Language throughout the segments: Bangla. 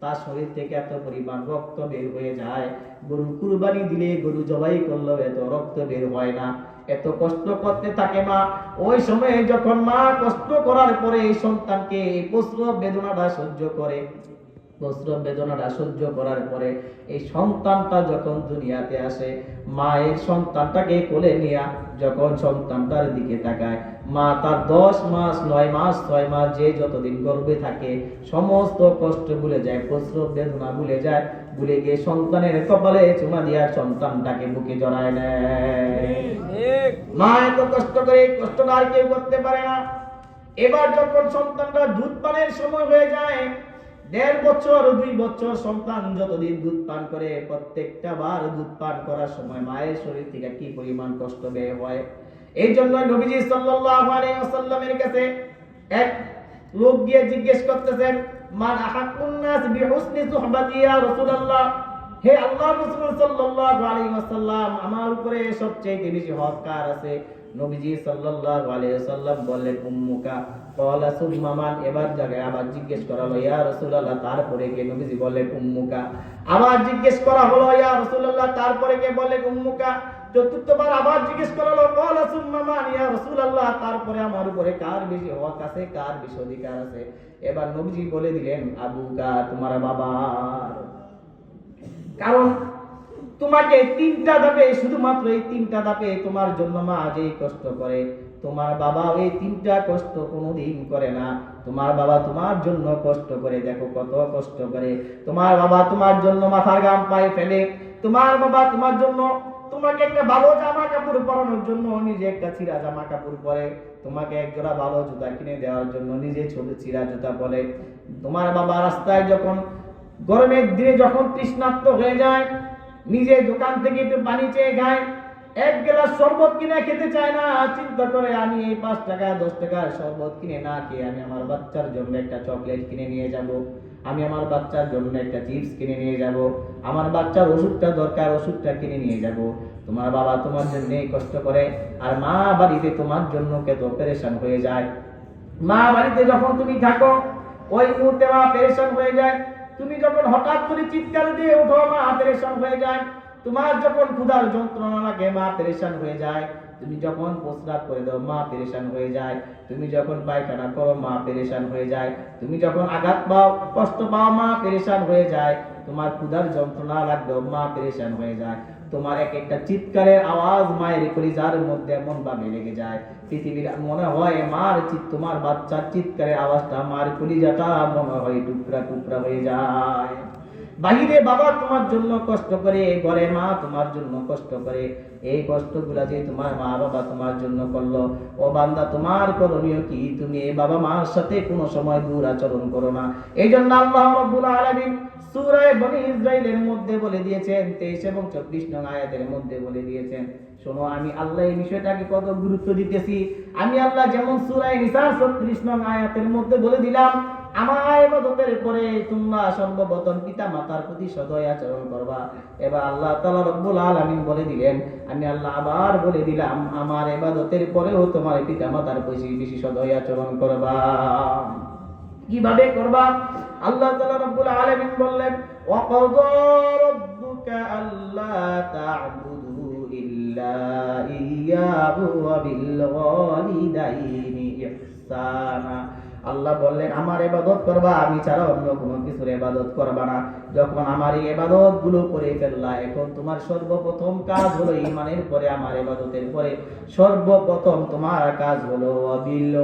তার শরীর থেকে এত পরিমাণ রক্ত বের হয়ে যায়। গরু কুরবানি দিলে গরু জবাই করল এত রক্ত বের হয় না। এত কষ্ট করতে থাকে মা। ওই সময়ে যখন মা কষ্ট করার পরে এই সন্তানকে এই প্রশ্ন বেদনাটা সহ্য করে। প্রসব বেদনাটা সহ্য করার পরে এই সন্তানটা যখন দুনিয়াতে আসে, মায়ের সন্তানটাকে কোলে নিয়ে যখন সন্তানটার দিকে তাকায়, মা তার দশ মাস, নয় মাস, ছয় মাস যে যতদিন গর্ভে থাকে, সমস্ত কষ্ট ভুলে যায়, প্রসব বেদনা ভুলে যায়, ভুলে গিয়ে সন্তানের কপালে চুমা দিয়া সন্তানটাকে বুকে জড়ায় নেয়। মা এত কষ্ট করে এই কষ্টটা আর কেউ করতে পারে না। এবার যখন সন্তানটা দুধ পানের সময় হয়ে যায় দেড় বছর, দুই বছর সন্তান যতদিন দুধ পান করে, প্রত্যেকটা বার দুধ পান করার সময় মায়ের শরীর থেকে কি পরিমাণ কষ্ট ব্যয় হয়? এই জন্য নবীজি সাল্লাল্লাহু আলাইহি ওয়াসাল্লামের কাছে এক লোক গিয়ে জিজ্ঞেস করতেছেন, মান আহাকুন নাস বিহুসনি সুহবাতি ইয়া রাসূলুল্লাহ? হে আল্লাহ রাসূল সাল্লাল্লাহু আলাইহি ওয়াসাল্লাম, আমার উপরে সবচেয়ে বেশি হক কার আছে। নবীজি সাল্লাল্লাহু আলাইহি ওয়াসাল্লাম বললেন, উম্মুকা এবার আবার জিজ্ঞেস তারপরে কে? আবার জিজ্ঞেস করা হলো, ইয়া তারপরে কে? উম্মুকা। আবার জিজ্ঞেস তারপরে আমার উপরে কার বেশি হক আছে, কার বেশি অধিকার আছে? এবার নবীজি বলে দিলেন, আবুকা, তোমার বাবার কারণ তোমাকে তিনটা ধাপে, শুধুমাত্র এই তিনটা ধাপে তোমার জন্য মা যেই কষ্ট করে তোমার বাবা ওই তিনটা কষ্ট কোনোদিন করে না। তোমার বাবা তোমার জন্য কষ্ট করে, দেখো কত কষ্ট করে। তোমার বাবা তোমার জন্য মাথার গাম পায়ে ফেলে। তোমার বাবা তোমার জন্য তোমাকে একটা ভালো জামা কাপড় পরানোর জন্য নিজে একটা চিরা জামা কাপড় পরে। তোমাকে এক জোড়া ভালো জুতা কিনে দেওয়ার জন্য নিজে ছোট চিরা জুতা পরে। তোমার বাবা রাস্তায় যখন, গরমের দিনে যখন তৃষ্ণার্ত হয়ে যায়, নিজে দোকান থেকে একটু পানি চেয়ে খায় এক গ্লাস শরবত কিনে খেতে চায় না, চিন্তা করে আমি এই পাঁচ টাকা, দশ টাকার শরবত কিনে না খেয়ে আমি আমার বাচ্চার জন্য একটা চকলেট কিনে নিয়ে যাব। আমি আমার বাচ্চার জন্য একটা চিপস কিনে নিয়ে যাব। আমার বাচ্চার ওষুধটা দরকার, ওষুধটা কিনে নিয়ে যাব। তোমার বাবা তোমার জন্য এই কষ্ট করে, আর মা বাড়িতে তোমার জন্য কত পেরেশান হয়ে যায়। মা বাড়িতে যখন তুমি থাকো, ওই মুহূর্তে মা পেরেশান হয়ে যায়। তুমি যখন হঠাৎ করে চিৎকার দিয়ে উঠো, মা পেরেশান হয়ে যায়। তোমার যখন ক্ষুধার যন্ত্রণা লাগে, মা পেরেশান হয়ে যায়। তুমি যখন প্রস্রাব করে দাও, মা পেরেশান হয়ে যায়। তুমি যখন পায়খানা করো, মা পেরেশান হয়ে যায়। তুমি যখন আঘাত পাও, কষ্ট পাও, মা পেরেশান হয়ে যায়। তোমার ক্ষুধার যন্ত্রণা লাগলেও মা পেরেশান হয়ে যায়। তোমার এক একটা চিৎকারের আওয়াজ মায়ের কলিজার মধ্যে এমন ভাবে লেগে যায়। পৃথিবীর মনে হয়, মার চিৎ, তোমার বাচ্চার চিৎকারের আওয়াজটা মার কলিজাটা মনে হয় টুকরা টুকরা হয়ে যায়। বাহিরে বাবা তোমার জন্য কষ্ট করে, ঘরে মা তোমার জন্য কষ্ট করে। এই কষ্টগুলা যে তোমার মা বাবা তোমার জন্য করল, ও বান্দা তোমার করণীয় কি? তুমি এই বাবা মার সাথে কোনো সময় দূর আচরণ করো না। এই জন্য আল্লাহ রাব্বুল বনি মধ্যে বলে দিয়েছেন 23 এবং 24 নং আয়াতের মধ্যে বলে দিয়েছেন, শোনো, আমি আল্লাহ এই বিষয়টাকে কত গুরুত্ব দিতেছি। আমি আল্লাহ যেমন সূরায়ে নিসা 36 নং আয়াতের মধ্যে বলে দিলাম আমার ইবাদতের পরে পিতা মাতার প্রতি করবা। এবার আল্লাহ বলে দিলেন, আমি আল্লাহ আবার বলে দিলাম, আমার পরেও তোমার পিতা মাতার প্রতি বেশি সদয় আচরণ করবা। কীভাবে করবা? আল্লাহ রব্বুল আলামিন বললেন ওয়া ক্বাদা রাব্বুকা ইল্লা বিল ওয়ালিদাইনি ইহসানা। আল্লাহ বললেন আমার এবাদত করবা আমি ছাড়া অন্য কোনো কিছুর এবাদত করবা না। যখন আমার এই এবাদতগুলো করে ফেললা এখন তোমার সর্বপ্রথম কাজ হলো ইমানের পরে আমার এবাদতের পরে। সর্বপ্রথম তোমার কাজ হলো অবিল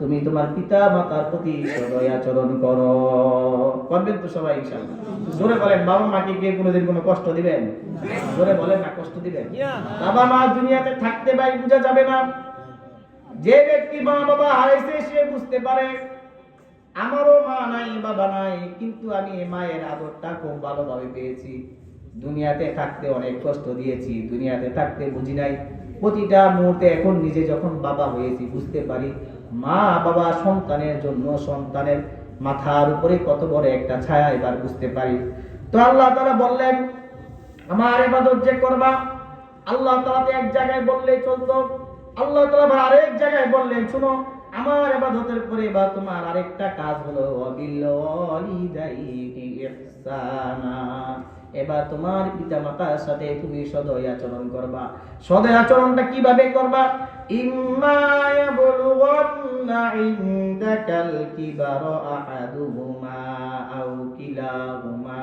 তুমি তোমার পিতা মাতার প্রতি সদয় আচরণ করো। করবেন তো সবাই জোরে বলেন বাবা মাকে গিয়ে কোনোদিন কোনো কষ্ট দিবেন? জোরে বলেন না কষ্ট দিবেন? বাবা মা দুনিয়াতে থাকতে পাই বোঝা যাবে না। যে ব্যক্তি মা বাবা হারাইছে, সে বুঝতে পারে, আমারও মা নাই, বাবা নাই, কিন্তু আমি মায়ের আদরটা খুব ভালোভাবে পেয়েছি। দুনিয়াতে থাকতে অনেক কষ্ট দিয়েছি, দুনিয়াতে থাকতে বুঝি নাই। প্রতিটা মুহূর্তে এখন নিজে যখন বাবা হয়েছি, বুঝতে পারি মা বাবা সন্তানের জন্য সন্তানের মাথার উপরে কত বড় একটা ছায়া এবার বুঝতে পারি। তো আল্লাহ তারা বললেন, আমার ইবাদত যে করবা? আল্লাহ তাআলা তো এক জায়গায় বললে চলতো আল্লাহ তাআলা আবার আরেক জায়গায় বললেন, শুনো, আমার ইবাদতের পরে বা তোমার আরেকটা কাজ হলো এবার তোমার পিতা মাতার সাথে তুমি সদয় আচরণ করবা। সদয় আচরণটা কীভাবে করবা? ইম্মা ইয়াবলুগান্না ইনদাকাল কিবারা আহাদুহুমা আও কিলাহুমা,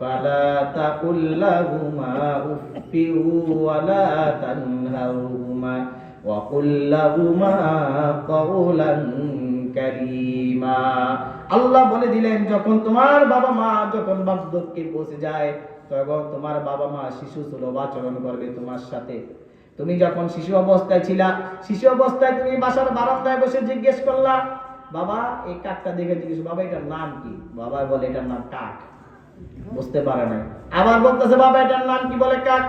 ফালা তাকুল লাহুমা উফফিউ ওয়ালা তানহারহুমা আল্লাহ বলে দিলেন, যখন তোমার বাবা মা যখন বার্ধক্যে বসে যায়, তখন তোমার বাবা মা শিশু সুলভ আচরণ করবে তোমার সাথে। তুমি যখন শিশু অবস্থায় ছিলা, শিশু অবস্থায় তুমি বাসার বারান্দায় বসে জিজ্ঞেস করলা, বাবা, এই কাকটা দেখে জিজ্ঞেস, বাবা, এটার নাম কি? বাবা বলে, এটার নাম কাক। বুঝতে পারে না আবার বলতেছে, বাবা, এটার নাম কি? বলে, কাক।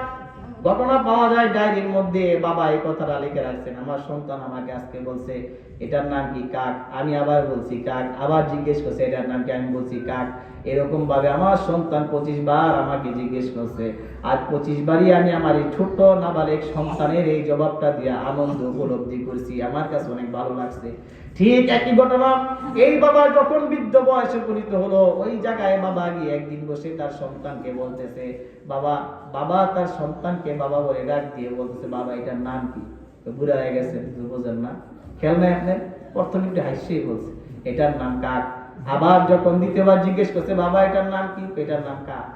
ঘটনা পাওয়া যায় ডায়েরির মধ্যে, বাবা এই কথাটা লিখে রাখছেন, আমার সন্তান আমাকে আজকে বলছে, এটার নাম কি কাক? আমি আবার বলছি, কাক। আবার জিজ্ঞেস করছে, এটার নাম কি? আমি বলছি, কাক। এরকম ভাবে আমার সন্তান পঁচিশ বার আমাকে জিজ্ঞেস করছে আর পঁচিশ বারই আমি আমার এই ছোট্ট নাবালিক সন্তানের এই জবাবটা দিয়ে আনন্দ উপলব্ধি করছি, আমার কাছে অনেক ভালো লাগছে। ঠিক একই ঘটনা, এই বাবা যখন বৃদ্ধ বয়সে উপনীত হলো, ওই জায়গায় বাবা গিয়ে একদিন বসে তার সন্তানকে বলতেছে, বাবা বাবা তার সন্তানকে বাবা বলে ডাক দিয়ে বলতেছে, বাবা, এটার নাম কি? তো বুড়া হয়ে গেছে বোঝেন না খেয়াল নাই আপনার প্রথম একটু হাসিয়ে বলছে, এটার নাম কাক আবার যখন দ্বিতীয়বার জিজ্ঞেস করছে, বাবা, এটার নাম কি? এটার নাম কাক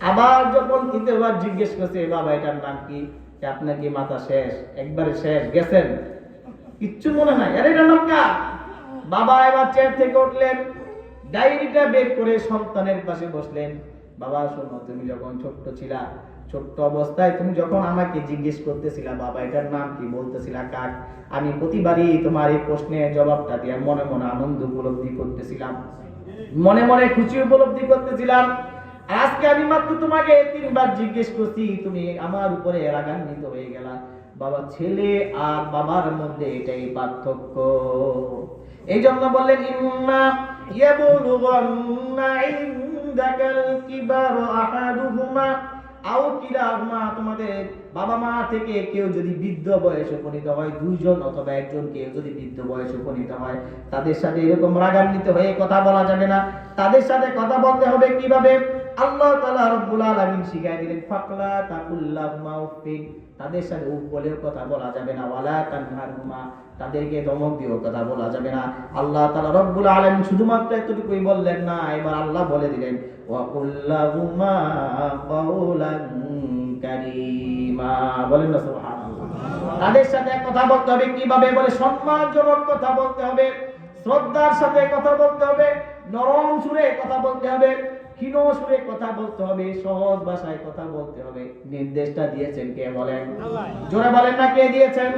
আবার যখন তৃতীয়বার জিজ্ঞেস করছে, বাবা, এটার নাম কি? আপনার কি মাথা শেষ? একবারে শেষ, গেছেন। কিচ্ছু মনে নাই। আরে, এটার নাম কাক বাবা এবার চেয়ার থেকে উঠলেন, ডায়েরিটা বের করে সন্তানের পাশে বসলেন। বাবা, শোনো, তুমি যখন ছোট্ট ছিলা ছোট্ট অবস্থায় তুমি যখন আমাকে জিজ্ঞেস করতেছিলা, বাবা, এটার নাম কি? বলতেছিলা, কাক। আমি প্রতিবারই তোমার এই প্রশ্নের জবাবটা দিয়ে মনে মনে আনন্দ উপলব্ধি করতেছিলাম। মনে মনে খুশি উপলব্ধি করতেছিলাম। আজকে আমি মাত্র তোমাকে তিনবার জিজ্ঞেস করছি, তুমি আমার উপরে রাগান্বিত হয়ে গেলা? বাবা, ছেলে আর বাবার মধ্যে এটাই পার্থক্য। এই জন্য বললেন ইম্মা ইয়াবলুগান্না ইনদাকাল কিবার আহাদুহুমা। আও মা? তোমাদের বাবা মা থেকে কেউ যদি বৃদ্ধ বয়সে উপনীত হয়, দুইজন অথবা একজন কেউ যদি বৃদ্ধ বয়সে উপনীত হয়, তাদের সাথে এরকম রাগান্বিত হয়ে কথা বলা যাবে না। তাদের সাথে কথা বলতে হবে কীভাবে? আল্লাহ তাআলা রব্বুল আলামিন শিখাই দিলেন, ফাকলা তাকুল্লাহুমা উফিন তাদের সাথে উফ কথা বলা যাবে না, ওয়ালা তানহারহুমা। তাদেরকে দমক দিয়েও কথা বলা যাবে না। আল্লাহ তাআলা রব্বুল আলামিন শুধুমাত্র এতটুকুই বললেন না, এবার আল্লাহ বলে দিলেন ওয়া কুল্লাহুমা কাউলান কারীমা। বলেন না তাদের সাথে কথা বলতে হবে, কীভাবে বলে? সম্মানজনক কথা বলতে হবে, শ্রদ্ধার সাথে কথা বলতে হবে, নরম সুরে কথা বলতে হবে। ক্ষীণ সুরে কথা বলতে হবে সহজ ভাষায় কথা বলতে হবে। নির্দেশটা দিয়েছেন কে বলেন? জোরে বলেন না কে দিয়েছেন?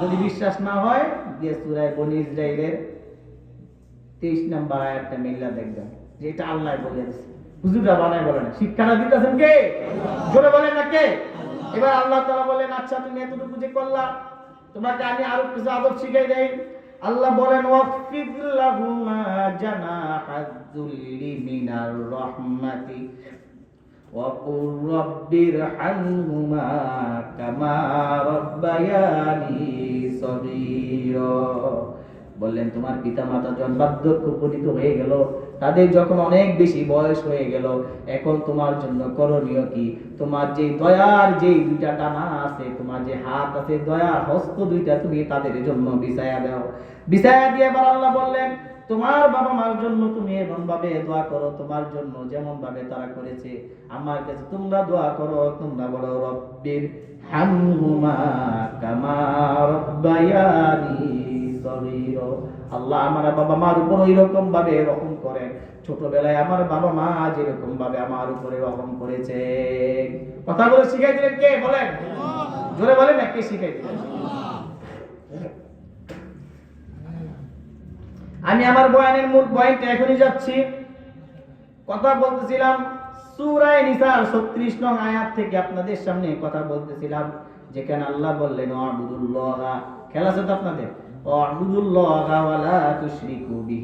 যদি বিশ্বাস না হয় দিয়ে সুরায় বনি ইসরাইলের তেইশ নাম্বার আয়াতটা মিল্লা দেখবেন যে এটা আল্লাহ বলে দিচ্ছে হুজুরা বানায় বলেন শিক্ষাটা দিতেছেন কে? জোরে বলেন না কে? এবার আল্লাহ তাআলা বলেন আচ্ছা তুমি এতটুকু যে করলা তোমাকে আমি আরও কিছু আদব শিখাই দেই। আল্লাহ বলেন ওয়াকফিদ লাহুমা জানাহাজ যুল্লি মিনার রাহমাতি وقل رب ارحمهما كما ربياني صغيرا বললেন তোমার পিতা মাতা যখন বার্ধক্য উপনীত হয়ে গেল তাদের যখন অনেক বেশি বয়স হয়ে গেল, এখন তোমার জন্য করণীয় কি? তোমার যে দয়ার যে দুইটা টানা আছে, তোমার যে হাত আছে, দয়ার হস্ত দুইটা তুমি তাদের জন্য বিছায়া দাও। বিছায়া দিয়ে এবার আল্লাহ বললেন, তোমার বাবা মার জন্য তুমি এমন ভাবে দোয়া করো, তোমার জন্য যেমন ভাবে তারা করেছে। আমার কাছে তোমরা দোয়া করো, তোমরা বলো রব্বির হামহুমা কামা রব্বায়ানি সগীরা। আল্লাহ আমার বাবা মার উপর ওই রকম ভাবে রকম করেন। ছোটবেলায় আমার বাবা মা যেরকম ভাবে আমার উপরে রকম করেছে। কথা বলে শিখাই দিলেন কে? বলেন। জোরে বলেন না, কে শিখাই দিলেন? আমি আমার বয়ানের মূল পয়েন্টে এখনই যাচ্ছি। কথা বলতেছিলাম সূরায়ে নিসার 36 নং আয়াত থেকে আপনাদের সামনে কথা বলতেছিলাম, যেখানে আল্লাহ বললেন, আবুদুল্লাহ। খেলা আছে তো আপনাদের? আবুদুল্লাহ ওয়ালা তুশরিকু বিহি